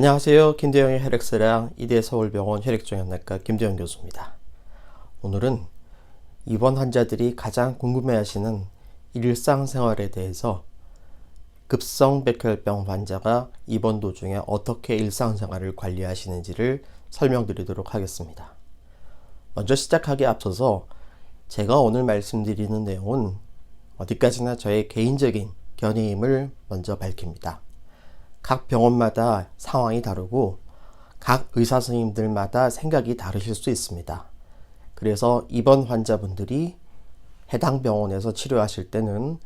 안녕하세요. 김대영의 혈액스랑 이대 서울병원 혈액종양내과 김대영 교수입니다. 오늘은 입원 환자들이 가장 궁금해하시는 일상생활에 대해서 급성 백혈병 환자가 입원 도중에 어떻게 일상생활을 관리하시는지를 설명드리도록 하겠습니다. 먼저 시작하기 앞서서 제가 오늘 말씀드리는 내용은 어디까지나 저의 개인적인 견해임을 먼저 밝힙니다. 각 병원마다 상황이 다르고 각 의사 선생님들마다 생각이 다르실 수 있습니다. 그래서 입원 환자분들이 해당 병원에서 치료하실 때는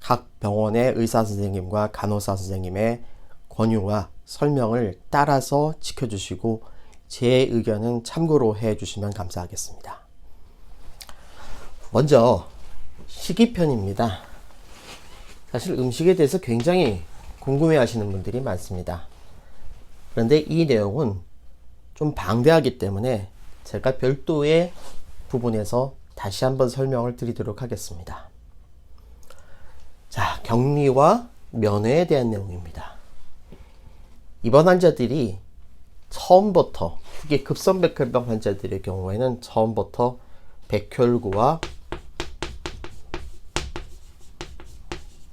각 병원의 의사 선생님과 간호사 선생님의 권유와 설명을 따라서 지켜주시고 제 의견은 참고로 해 주시면 감사하겠습니다. 먼저 식이편입니다. 사실 음식에 대해서 굉장히 궁금해 하시는 분들이 많습니다. 그런데 이 내용은 좀 방대하기 때문에 제가 별도의 부분에서 다시 한번 설명을 드리도록 하겠습니다. 자, 격리와 면회에 대한 내용입니다. 입원 환자들이 처음부터, 특히 급성 백혈병 환자들의 경우에는 처음부터 백혈구와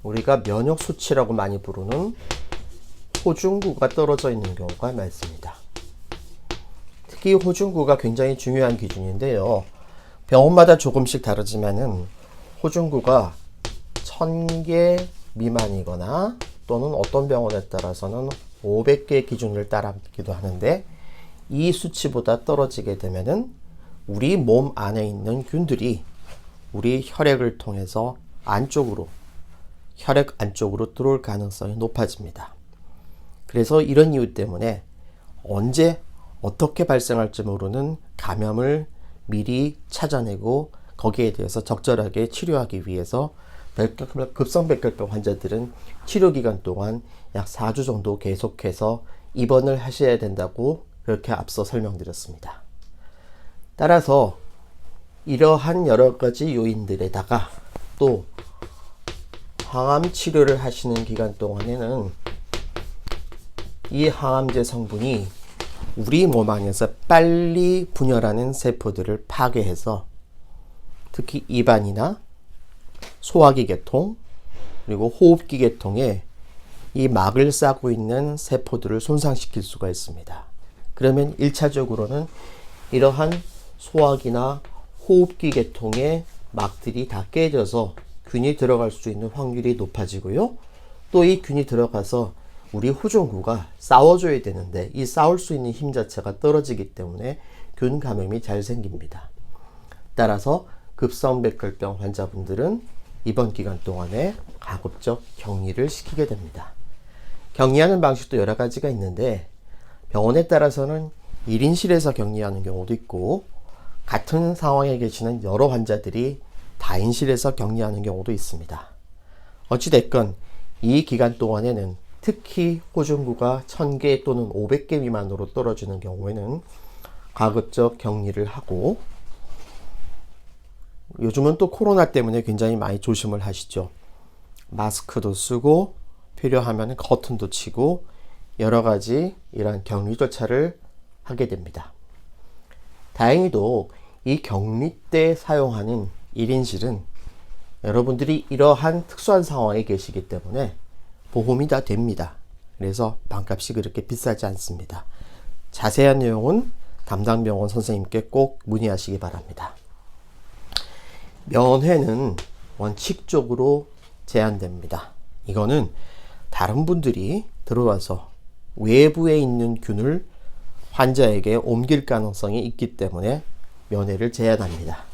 우리가 면역 수치라고 많이 부르는 호중구가 떨어져 있는 경우가 많습니다. 특히 호중구가 굉장히 중요한 기준인데요. 병원마다 조금씩 다르지만은 호중구가 1000개 미만이거나 또는 어떤 병원에 따라서는 500개 기준을 따르기도 하는데 이 수치보다 떨어지게 되면은 우리 몸 안에 있는 균들이 우리 혈액을 통해서 안쪽으로 혈액 안쪽으로 들어올 가능성이 높아집니다. 그래서 이런 이유 때문에 언제 어떻게 발생할지 모르는 감염을 미리 찾아내고 거기에 대해서 적절하게 치료하기 위해서 급성 백혈병 환자들은 치료 기간 동안 약 4주 정도 계속해서 입원을 하셔야 된다고 그렇게 앞서 설명드렸습니다. 따라서 이러한 여러 가지 요인들에다가 또 항암 치료를 하시는 기간 동안에는 이 항암제 성분이 우리 몸 안에서 빨리 분열하는 세포들을 파괴해서 특히 입안이나 소화기 계통 그리고 호흡기 계통에 이 막을 싸고 있는 세포들을 손상시킬 수가 있습니다. 그러면 1차적으로는 이러한 소화기나 호흡기 계통의 막들이 다 깨져서 균이 들어갈 수 있는 확률이 높아지고요. 또 이 균이 들어가서 우리 후종구가 싸워줘야 되는데 이 싸울 수 있는 힘 자체가 떨어지기 때문에 균 감염이 잘 생깁니다. 따라서 급성백혈병 환자분들은 이번 기간 동안에 가급적 격리를 시키게 됩니다. 격리하는 방식도 여러 가지가 있는데 병원에 따라서는 1인실에서 격리하는 경우도 있고 같은 상황에 계시는 여러 환자들이 다인실에서 격리하는 경우도 있습니다. 어찌됐건 이 기간 동안에는 특히 호중구가 1000개 또는 500개 미만으로 떨어지는 경우에는 가급적 격리를 하고 요즘은 또 코로나 때문에 굉장히 많이 조심을 하시죠. 마스크도 쓰고 필요하면 커튼도 치고 여러 가지 이런 격리 절차를 하게 됩니다. 다행히도 이 격리 때 사용하는 1인실은 여러분들이 이러한 특수한 상황에 계시기 때문에 보험이 다 됩니다. 그래서 반값이 그렇게 비싸지 않습니다. 자세한 내용은 담당 병원 선생님께 꼭 문의하시기 바랍니다. 면회는 원칙적으로 제한됩니다. 이거는 다른 분들이 들어와서 외부에 있는 균을 환자에게 옮길 가능성이 있기 때문에 면회를 제한합니다.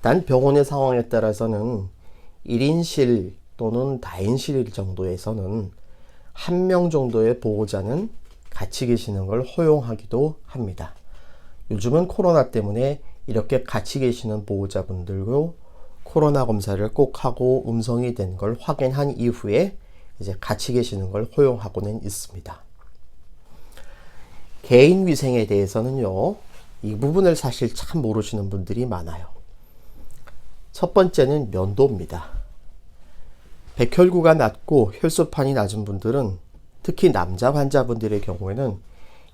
단 병원의 상황에 따라서는 1인실 또는 다인실 정도에서는 한 명 정도의 보호자는 같이 계시는 걸 허용하기도 합니다. 요즘은 코로나 때문에 이렇게 같이 계시는 보호자분들도 코로나 검사를 꼭 하고 음성이 된 걸 확인한 이후에 이제 같이 계시는 걸 허용하고는 있습니다. 개인 위생에 대해서는요, 이 부분을 사실 참 모르시는 분들이 많아요. 첫 번째는 면도입니다. 백혈구가 낮고 혈소판이 낮은 분들은 특히 남자 환자분들의 경우에는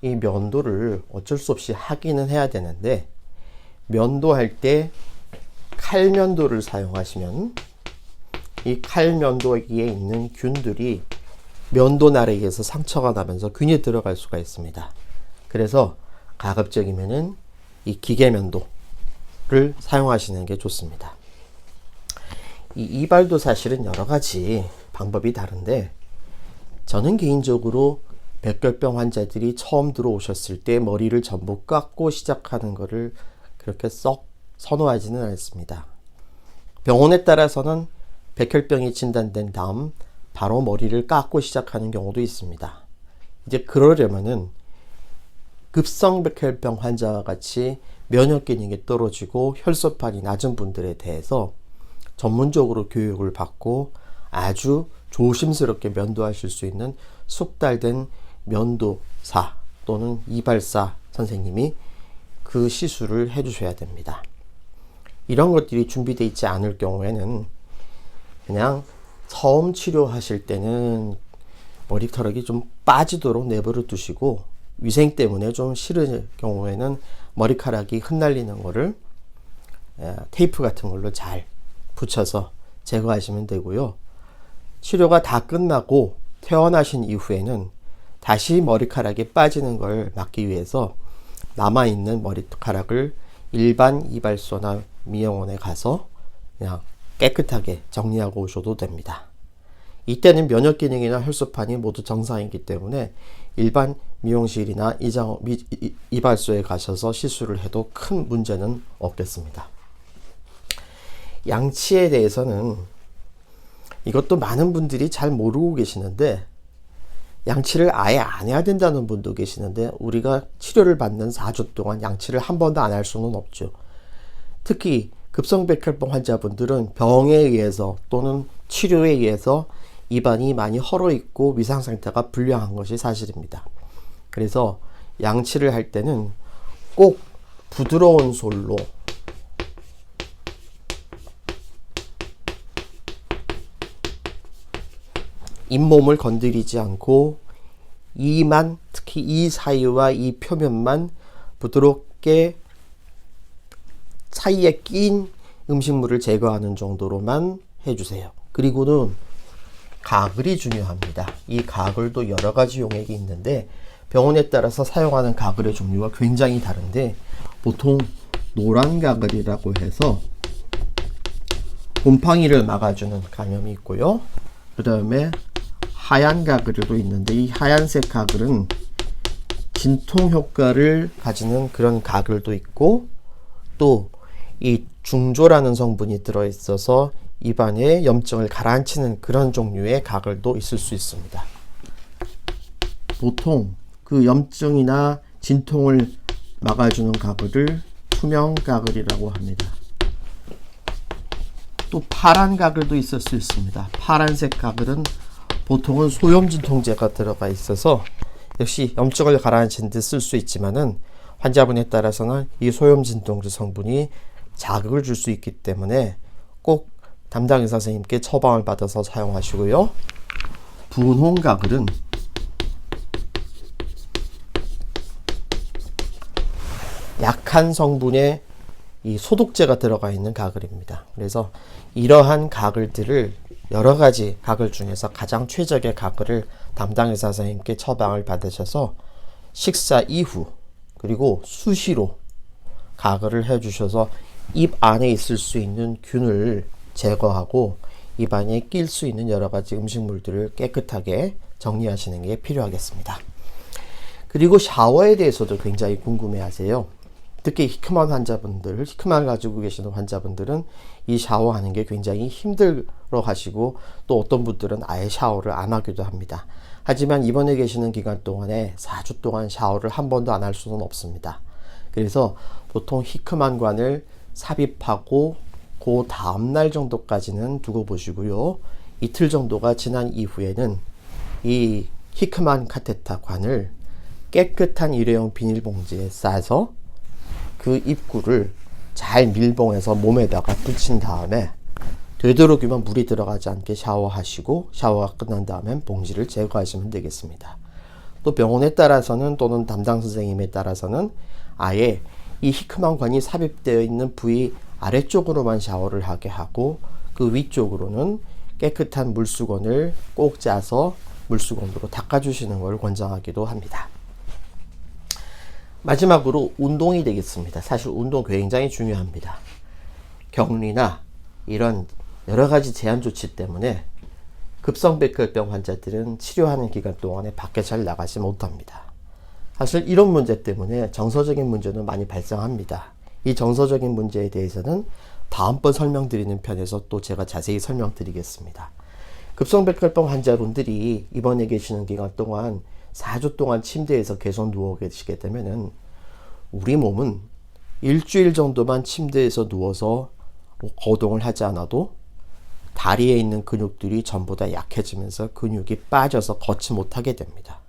이 면도를 어쩔 수 없이 하기는 해야 되는데 면도할 때 칼면도를 사용하시면 이 칼면도기에 있는 균들이 면도날에 의해서 상처가 나면서 균이 들어갈 수가 있습니다. 그래서 가급적이면은 이 기계면도를 사용하시는 게 좋습니다. 이 이발도 사실은 여러 가지 방법이 다른데 저는 개인적으로 백혈병 환자들이 처음 들어오셨을 때 머리를 전부 깎고 시작하는 것을 그렇게 썩 선호하지는 않습니다. 병원에 따라서는 백혈병이 진단된 다음 바로 머리를 깎고 시작하는 경우도 있습니다. 이제 그러려면은 급성 백혈병 환자와 같이 면역 기능이 떨어지고 혈소판이 낮은 분들에 대해서 전문적으로 교육을 받고 아주 조심스럽게 면도하실 수 있는 숙달된 면도사 또는 이발사 선생님이 그 시술을 해주셔야 됩니다. 이런 것들이 준비되어 있지 않을 경우에는 그냥 처음 치료하실 때는 머리카락이 좀 빠지도록 내버려 두시고 위생 때문에 좀 싫은 경우에는 머리카락이 흩날리는 거를 에, 테이프 같은 걸로 잘 붙여서 제거하시면 되고요. 치료가 다 끝나고 퇴원하신 이후에는 다시 머리카락이 빠지는 걸 막기 위해서 남아있는 머리카락을 일반 이발소나 미용원에 가서 그냥 깨끗하게 정리하고 오셔도 됩니다. 이때는 면역 기능이나 혈소판이 모두 정상이기 때문에 일반 미용실이나 이장, 미, 이, 이발소에 가셔서 시술을 해도 큰 문제는 없겠습니다. 양치에 대해서는 이것도 많은 분들이 잘 모르고 계시는데 양치를 아예 안 해야 된다는 분도 계시는데 우리가 치료를 받는 4주 동안 양치를 한 번도 안 할 수는 없죠. 특히 급성백혈병 환자분들은 병에 의해서 또는 치료에 의해서 입안이 많이 헐어 있고 위상 상태가 불량한 것이 사실입니다. 그래서 양치를 할 때는 꼭 부드러운 솔로 잇몸을 건드리지 않고 이만 특히 이 사이와 이 표면만 부드럽게 사이에 낀 음식물을 제거하는 정도로만 해주세요. 그리고는 가글이 중요합니다. 이 가글도 여러 가지 용액이 있는데 병원에 따라서 사용하는 가글의 종류가 굉장히 다른데 보통 노란 가글이라고 해서 곰팡이를 막아주는 감염이 있고요. 그 다음에 하얀 가글도 있는데 이 하얀색 가글은 진통 효과를 가지는 그런 가글도 있고 또 이 중조라는 성분이 들어있어서 입안에 염증을 가라앉히는 그런 종류의 가글도 있을 수 있습니다. 보통 그 염증이나 진통을 막아주는 가글을 투명 가글이라고 합니다. 또 파란 가글도 있을 수 있습니다. 파란색 가글은 보통은 소염진통제가 들어가 있어서 역시 염증을 가라앉히는 데쓸 수 있지만은 환자분에 따라서는 이 소염진통제 성분이 자극을 줄 수 있기 때문에 꼭 담당 의사 선생님께 처방을 받아서 사용하시고요. 분홍 가글은 약한 성분의 이 소독제가 들어가 있는 가글입니다. 그래서 이러한 가글들을 여러 가지 가글 중에서 가장 최적의 가글을 담당 의사 선생님께 처방을 받으셔서 식사 이후 그리고 수시로 가글을 해주셔서 입 안에 있을 수 있는 균을 제거하고 입 안에 낄 수 있는 여러 가지 음식물들을 깨끗하게 정리하시는 게 필요하겠습니다. 그리고 샤워에 대해서도 굉장히 궁금해 하세요. 특히 히크만 환자분들, 히크만 가지고 계시는 환자분들은 이 샤워하는 게 굉장히 힘들어 하시고 또 어떤 분들은 아예 샤워를 안 하기도 합니다. 하지만 입원해 계시는 기간 동안에 4주 동안 샤워를 한 번도 안 할 수는 없습니다. 그래서 보통 히크만관을 삽입하고 그 다음날 정도까지는 두고 보시고요. 이틀 정도가 지난 이후에는 이 히크만 카테타 관을 깨끗한 일회용 비닐봉지에 싸서 그 입구를 잘 밀봉해서 몸에다가 붙인 다음에 되도록이면 물이 들어가지 않게 샤워하시고 샤워가 끝난 다음엔 봉지를 제거하시면 되겠습니다. 또 병원에 따라서는 또는 담당 선생님에 따라서는 아예 이 히크만 관이 삽입되어 있는 부위 아래쪽으로만 샤워를 하게 하고 그 위쪽으로는 깨끗한 물수건을 꼭 짜서 물수건으로 닦아주시는 걸 권장하기도 합니다. 마지막으로 운동이 되겠습니다. 사실 운동 굉장히 중요합니다. 격리나 이런 여러 가지 제한 조치 때문에 급성 백혈병 환자들은 치료하는 기간 동안에 밖에 잘 나가지 못합니다. 사실 이런 문제 때문에 정서적인 문제는 많이 발생합니다. 이 정서적인 문제에 대해서는 다음번 설명드리는 편에서 또 제가 자세히 설명드리겠습니다. 급성 백혈병 환자분들이 입원해 계시는 기간 동안 4주 동안 침대에서 계속 누워 계시게 되면은 우리 몸은 일주일 정도만 침대에서 누워서 뭐 거동을 하지 않아도 다리에 있는 근육들이 전부 다 약해지면서 근육이 빠져서 걷지 못하게 됩니다.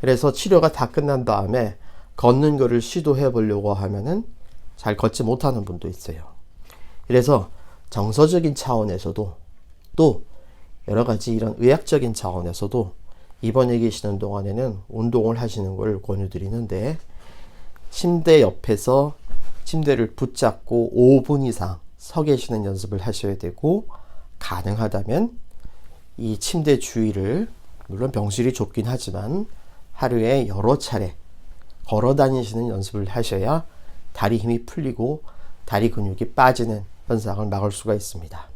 그래서 치료가 다 끝난 다음에 걷는 거를 시도해 보려고 하면은 잘 걷지 못하는 분도 있어요. 그래서 정서적인 차원에서도 또 여러 가지 이런 의학적인 차원에서도 입원해 계시는 동안에는 운동을 하시는 걸 권유드리는데 침대 옆에서 침대를 붙잡고 5분 이상 서 계시는 연습을 하셔야 되고 가능하다면 이 침대 주위를 물론 병실이 좁긴 하지만 하루에 여러 차례 걸어 다니시는 연습을 하셔야 다리 힘이 풀리고 다리 근육이 빠지는 현상을 막을 수가 있습니다.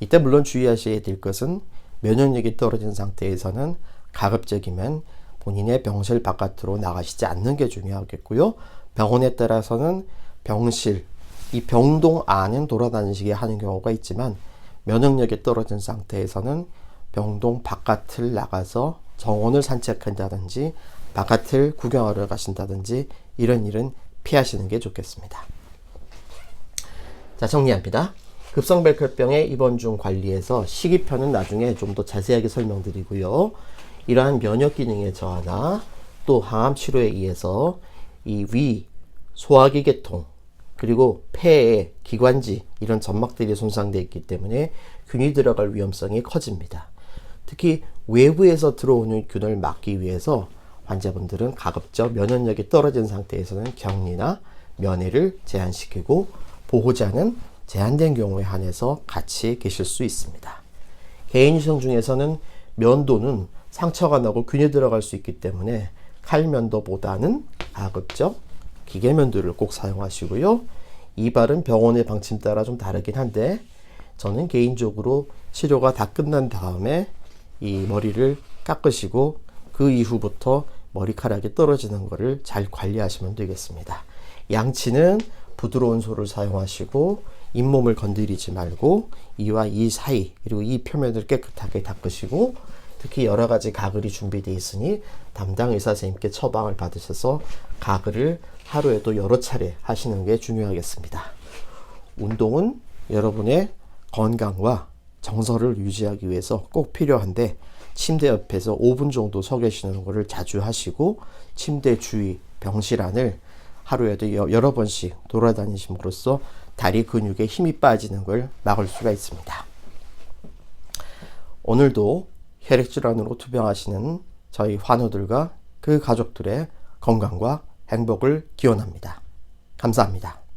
이때 물론 주의하셔야 될 것은 면역력이 떨어진 상태에서는 가급적이면 본인의 병실 바깥으로 나가시지 않는 게 중요하겠고요. 병원에 따라서는 병실, 이 병동 안은 돌아다니시게 하는 경우가 있지만 면역력이 떨어진 상태에서는 병동 바깥을 나가서 정원을 산책한다든지 바깥을 구경하러 가신다든지 이런 일은 피하시는 게 좋겠습니다. 자, 정리합니다. 급성백혈병의 입원 중 관리에서 시기편은 나중에 좀 더 자세하게 설명드리고요. 이러한 면역 기능의 저하나 또 항암 치료에 의해서 이 위, 소화기 계통, 그리고 폐에 기관지 이런 점막들이 손상되어 있기 때문에 균이 들어갈 위험성이 커집니다. 특히 외부에서 들어오는 균을 막기 위해서 환자분들은 가급적 면역력이 떨어진 상태에서는 격리나 면회를 제한시키고 보호자는 제한된 경우에 한해서 같이 계실 수 있습니다. 개인 유성 중에서는 면도는 상처가 나고 균이 들어갈 수 있기 때문에 칼면도보다는 가급적 기계면도를 꼭 사용하시고요. 이발은 병원의 방침 따라 좀 다르긴 한데 저는 개인적으로 치료가 다 끝난 다음에 이 머리를 깎으시고 그 이후부터 머리카락이 떨어지는 것을 잘 관리하시면 되겠습니다. 양치는 부드러운 소를 사용하시고 잇몸을 건드리지 말고 이와 이 사이 그리고 이 표면을 깨끗하게 닦으시고 특히 여러 가지 가글이 준비되어 있으니 담당 의사 선생님께 처방을 받으셔서 가글을 하루에도 여러 차례 하시는 게 중요하겠습니다. 운동은 여러분의 건강과 정서를 유지하기 위해서 꼭 필요한데 침대 옆에서 5분 정도 서 계시는 것을 자주 하시고 침대 주위 병실 안을 하루에도 여러 번씩 돌아다니심으로써 다리 근육에 힘이 빠지는 걸 막을 수가 있습니다. 오늘도 혈액질환으로 투병하시는 저희 환우들과 그 가족들의 건강과 행복을 기원합니다. 감사합니다.